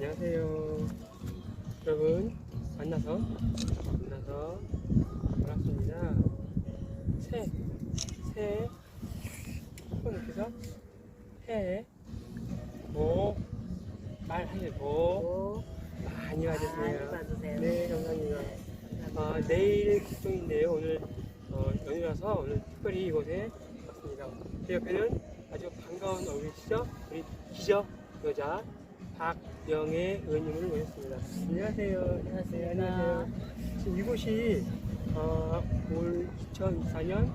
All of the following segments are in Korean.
안녕하세요. 여러분 만나서 만나서 반갑습니다. 새, 새, 손님께서 새, 모, 말하실 모 오, 많이 와주세요. 네, 감사합니다. 아, 내일 국정인데요. 오늘 어, 연휴라서 오늘 특별히 이곳에 왔습니다. 제 옆에는 아주 반가운 얼굴이시죠? 우리 기적 여자 박영애 의원님을 모셨습니다. 안녕하세요. 안녕하세요. 네, 안녕하세요. 지금 이곳이 어, 올 2024년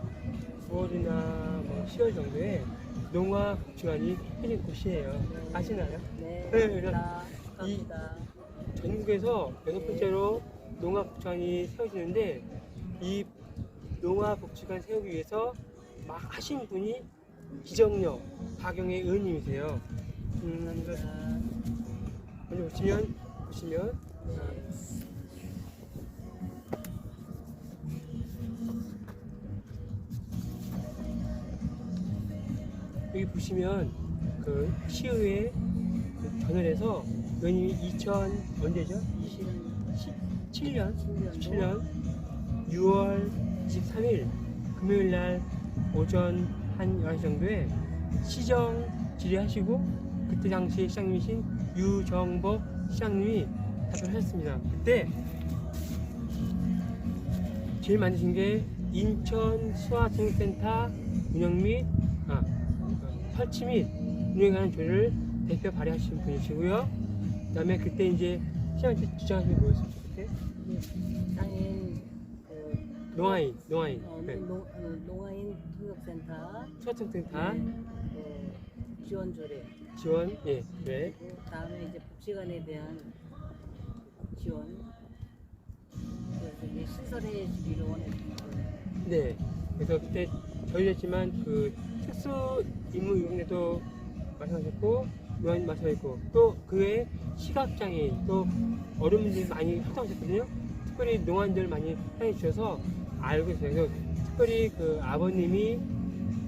9월이나 뭐 10월 정도에 농화 복지관이 해진 곳이에요. 아시나요? 네, 네, 감사합니다. 이- 감사합니다. 전국에서 여섯 번째로 농화 복지관이 세워지는데 이 농화 복지관 세우기 위해서 막 하신 분이 기정역 박영애 의원님이세요. 음, 먼저 보시면 보시면. 여기 보시면 그 시의회 그 전월에서 의원님이 2000 언제죠? 27년? 17년? 6월 23일 금요일 날 오전 한 11시 정도에 시정 질의하시고 그때 당시 시장님이신 유정복 시장님이 답변하셨습니다. 그때 제일 많으신 게 인천 수화생센터 운영 및 아, 설치 및 운영하는 조를 대표 발의하신 분이시고요. 그 다음에 그때 이제 시장한테 주장하신 게 뭐였어요? 그때 상인 그 농아인, 농아인, 어, 네. 농, 어, 농아인 통역센터 수화생센터 네, 그 지원 조례 지원, 예, 네. 그리고 다음에 이제 복지관에 대한 지원 그래서 이제 신설해 주기를 원했고 네. 그래서 그때 저희였지만 그 특수 임무 요금에도 마찬가지였고 요한 마찬가지였고 또 그외 시각장애인 또 어른분들이 많이 활동하셨거든요. 특별히 농안들 많이 사랑해 주셔서 알고 있어요. 그래서 특별히 그 아버님이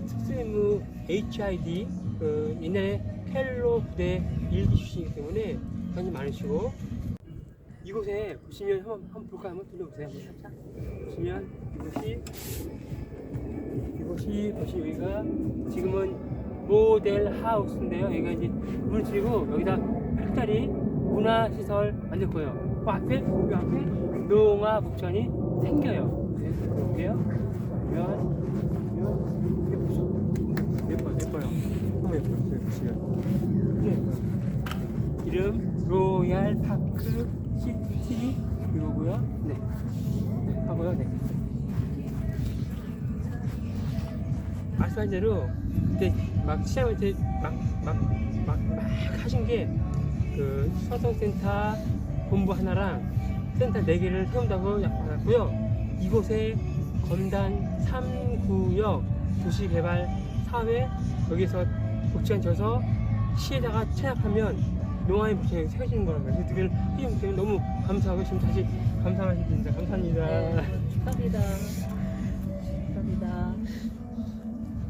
특수 임무 HID 그 옛날에 펠로 부대 일기 출신이기 때문에 관심 많으시고 이곳에 보시면 한번, 한번 볼까요? 한번 들려보세요. 한번 살짝. 보시면 이곳이 이곳이 보시 여기가 지금은 모델 하우스인데요. 여기가 이제 문을 치고 여기다 8짜리 문화시설 만들 거예요. 그 앞에 그 앞에 농화 복전이 생겨요. 네, 보면 이렇게 보시면 예뻐요, 예뻐요. 너무 예뻐요. 네, 보시면 네, 예뻐요. 이름 로얄 파크 시티 이거고요. 네. 네, 하고요. 네. 말씀한 대로 그때 막 시장한테 막막막 막, 막 하신 게그 수화성센터 본부 하나랑 센터 4개를 세운다고 약속했고요. 이곳에 검단 3구역 도시개발 사업에 여기서 복지관 져서 시에다가 체납하면 농아의 복지관이 세워지는 거란 말이에요. 해주신 분께 너무 감사하고 지금 다시 감사하십니다. 감사합니다. 네, 축하합니다. 축하합니다.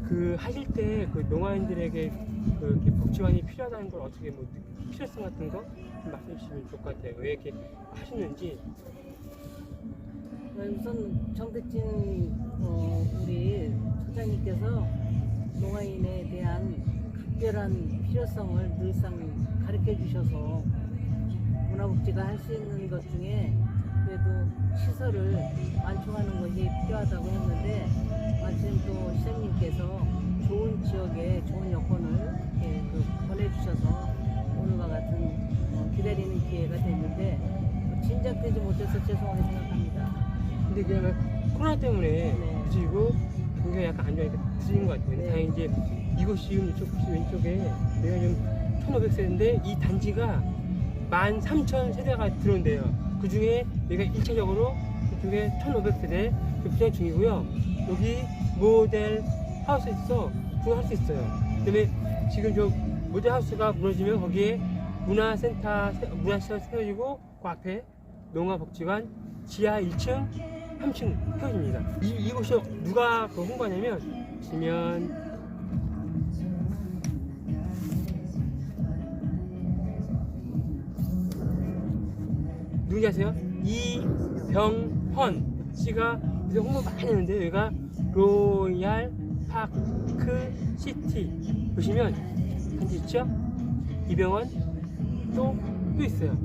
그 하실 때 그 농아인들에게 그 복지관이 필요하다는 걸 어떻게 뭐 느- 필요성 같은 거 말씀해 주시면 좋을 것 같아요. 왜 이렇게 하시는지. 네, 우선 정택진 어, 우리 소장님께서 농아인에 대한 각별한 필요성을 늘상 가르쳐 주셔서 문화복지가 할 수 있는 것 중에 그래도 시설을 완충하는 것이 필요하다고 했는데 마침 또 시장님께서 좋은 지역에 좋은 여건을 그 보내주셔서 오늘과 같은 어, 기다리는 기회가 됐는데 진작되지 못해서 죄송하게 생각합니다. 근데 그냥 코로나 때문에 네. 그리고 굉장히 약간 안 좋으니까 드리는 것 같아요. 근데 네. 다행히 이제 이곳이 이쪽 혹시 왼쪽에 내가 지금 1,500세대인데 이 단지가 13,000세대가 들어온대요. 그 중에 내가 1차적으로 이쪽에 1,500세대 부장 중이고요. 여기 모델 하우스에서 구할 수 있어요. 그다음에 지금 저 모델 하우스가 무너지면 거기에 문화센터 세- 문화시설 세워지고 그 앞에 농화복지관 지하 1층 3층 세워집니다. 이, 이곳이 누가 그 홍보하냐면 보시면 누군지 아세요? 이병헌 씨가 요새 홍보 많이 하는데 여기가 로얄 파크 시티 보시면 한지 있죠? 이병헌 또, 또 있어요.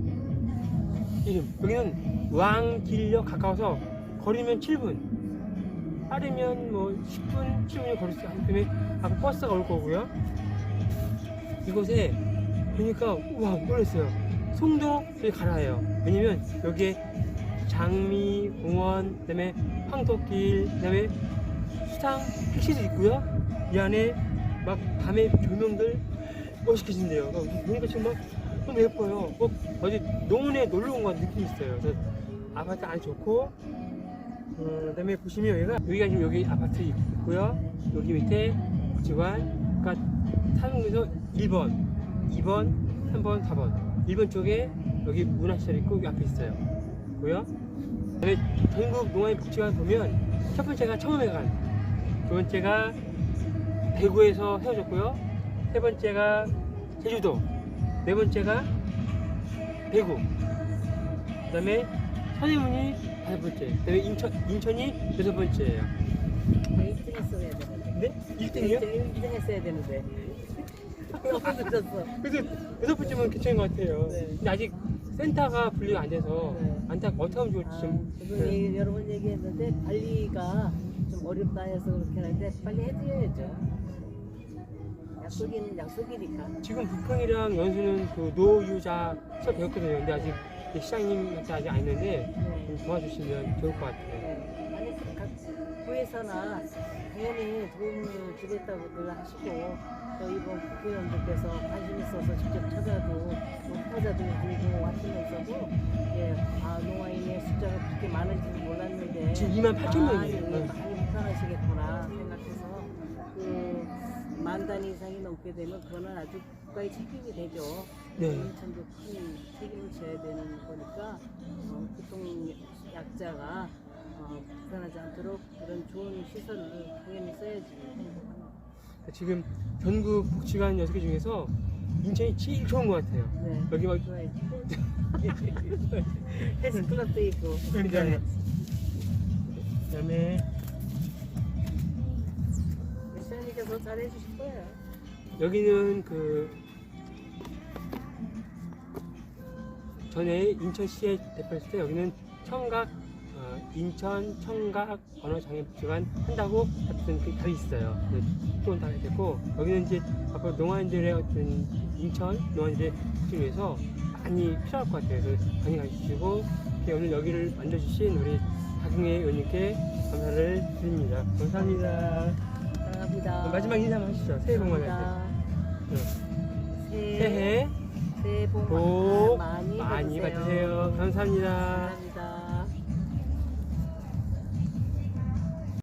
이름 여기는 왕길역 가까워서 걸으면 7분 빠르면 뭐 10분 7분이 걸을 수 있기 때문에 앞에 버스가 올 거고요. 이곳에 보니까 우와 놀랐어요. 송도 여기 가라예요. 왜냐면 여기에 장미 공원, 그다음에 황토길, 그다음에 수상 택시도 있고요. 이 안에 막 밤에 조명들 멋있게 진대요. 보니까 지금 막 너무 예뻐요. 뭐 어디 농원에 놀러 온 것 같은 느낌이 있어요. 아파트 안이 좋고, 음, 그다음에 보시면 여기가 여기가 지금 여기 아파트 있고요. 여기 밑에 복지관, 그러니까 사용에서 1번, 2번, 3번, 4번. 1번 쪽에 여기 문화시설 있고 여기 앞에 있어요. 고요. 그다음에 전국 농아인 복지관 보면 첫 번째가 청음회관, 두 번째가 대구에서 세워졌고요. 세 번째가 제주도, 네 번째가 대구, 그다음에 서대문이 다섯 번째, 그다음에 인천 인천이 여섯 번째예요. 1등 했어야 되는데. 네? 1등이요? 1등 했어야 되는데. 너무 늦었어. 그래서 여섯 번째면 괜찮은 것 같아요. 네. 근데 아직 센터가 분리가 안 돼서 네. 안타 어떻게 하면 좋을지 아, 좀. 저도 네. 얘기, 여러 번 얘기했는데 관리가 좀 어렵다 해서 그렇게 하는데 빨리 해드려야죠. 약속이는 약속이니까. 지금 부평이랑 연수는 그 노유자 수업 배웠거든요. 근데 아직 이 시장님한테 아직 안 했는데 네. 좀 도와주시면 좋을 것 같아요. 네. 아니 각 구에서나 당연히 도움을 주겠다고들 하시고 또 이번 국회의원들께서 관심 있어서 직접 찾아도 또 후보자들이 아니고 하시면서도 예, 아 농아인의 숫자가 그렇게 많은지는 몰랐는데 지금 2만 8천 아, 명이에요. 예, 네. 많이 불편하시겠구나 생각해서 그 만 단위 이상이 넘게 되면 그거는 아주 국가의 책임이 되죠. 네. 인천도 큰 책임을 져야 되는 거니까 어, 교통 약자가 어, 불편하지 않도록 그런 좋은 시설을 당연히 써야지. 지금 전국 복지관 6개 중에서 인천이 제일 좋은 것 같아요. 네. 여기 막 좋아야지. 헬스클럽도 있고. 그러니까요. 그다음에 시장님께서 잘해주실 거예요. 여기는 그 전에 인천시에 대표했을 때 여기는 청각 어, 인천 청각 언어장애 복지관 한다고 그 답이 있어요. 또다 됐고 여기는 이제 앞으로 농아인들의 어떤 인천 농아인들의 복지를 위해서 많이 필요할 것 같아요. 그래서 많이 가주시고 오늘 여기를 만들어주신 우리 박용혜 의원님께 감사를 드립니다. 감사합니다. 사랑합니다. 마지막 인사 한번 하시죠. 새해 복 많이 하세요. 감사합니다. 네. 새해, 새해 새해 복복 많이, 많이. 받으세요. 감사합니다. 감사합니다.